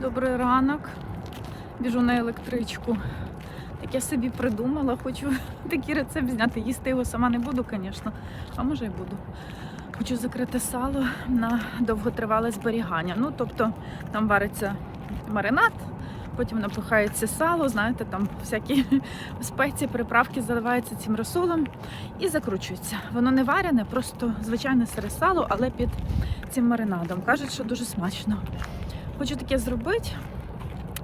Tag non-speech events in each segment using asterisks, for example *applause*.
Добрий ранок. Біжу на електричку. Так я собі придумала, хочу *laughs* такий рецепт зняти. Їсти його сама не буду, звісно, а може й буду. Хочу закрити сало на довготривале зберігання. Ну, тобто там вариться маринад, потім напихається сало, знаєте, там всякі *laughs* спеції, приправки заливаються цим розсолом і закручується. Воно не варене, просто звичайне сире сало, але під цим маринадом. Кажуть, що дуже смачно. Хочу таке зробити.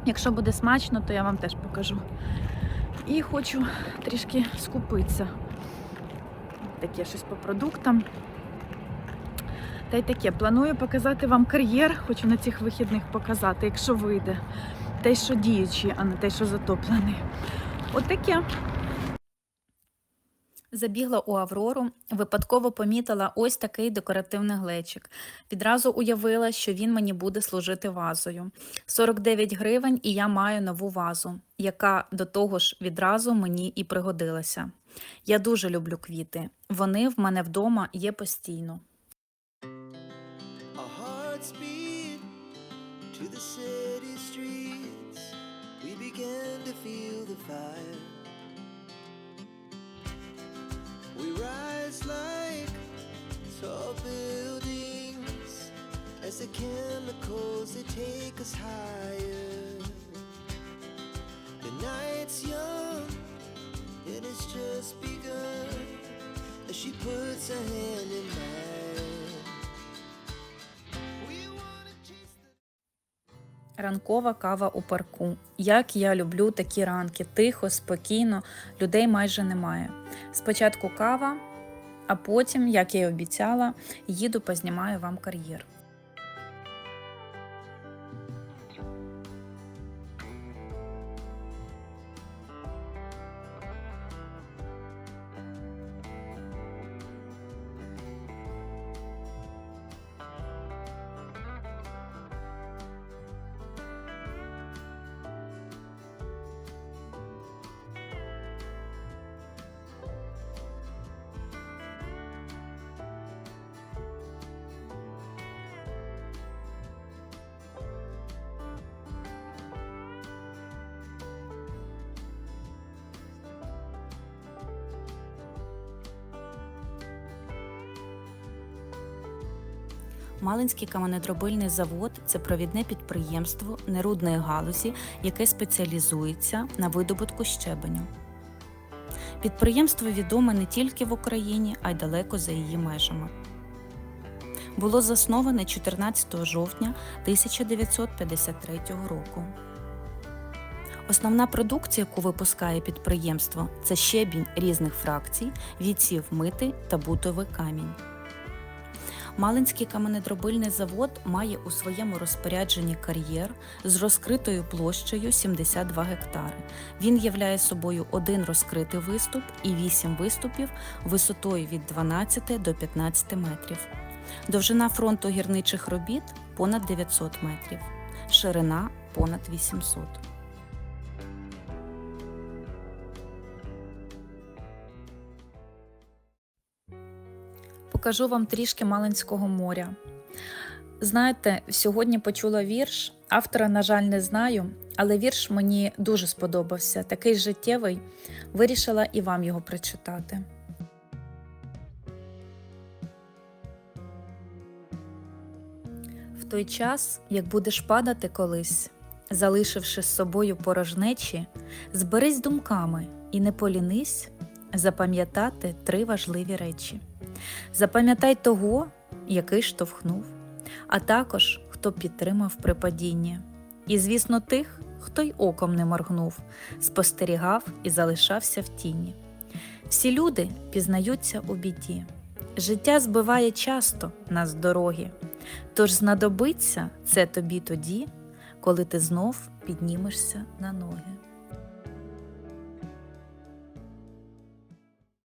Якщо буде смачно, то я вам теж покажу. І хочу трішки скупитися. Таке щось по продуктам. Та й таке. Планую показати вам кар'єр, хочу на цих вихідних показати, якщо вийде. Те, що діючий, а не те, що затоплений. От таке. Забігла у Аврору, випадково помітила ось такий декоративний глечик. Відразу уявила, що він мені буде служити вазою. 49 гривень, і я маю нову вазу, яка до того ж відразу мені і пригодилася. Я дуже люблю квіти. Вони в мене вдома є постійно. Our rise like tall buildings as the chemicals they take us higher. The night's young and it's just begun as she puts her hand in mine. Ранкова кава у парку. Як я люблю такі ранки, тихо, спокійно, людей майже немає. Спочатку кава, а потім, як я й обіцяла, їду познімаю вам кар'єр. Малинський каменедробильний завод це провідне підприємство нерудної галузі, яке спеціалізується на видобутку щебеню. Підприємство відоме не тільки в Україні, а й далеко за її межами. Було засноване 14 жовтня 1953 року. Основна продукція, яку випускає підприємство, це щебінь різних фракцій, відсів мити та бутовий камінь. Малинський каменедробильний завод має у своєму розпорядженні кар'єр з розкритою площею 72 гектари. Він являє собою один розкритий виступ і вісім виступів висотою від 12 до 15 метрів. Довжина фронту гірничих робіт понад 900 метрів, ширина понад 800. Покажу вам трішки Малинського моря. Знаєте, сьогодні почула вірш. Автора, на жаль, не знаю, але вірш мені дуже сподобався. Такий життєвий. Вирішила і вам його прочитати. В той час, як будеш падати колись, залишивши з собою порожнечі, зберись думками і не полінись запам'ятати три важливі речі. Запам'ятай того, який штовхнув, а також хто підтримав при падінні. І, звісно, тих, хто й оком не моргнув, спостерігав і залишався в тіні. Всі люди пізнаються у біді. Життя збиває часто нас з дороги, тож знадобиться це тобі тоді, коли ти знов піднімешся на ноги.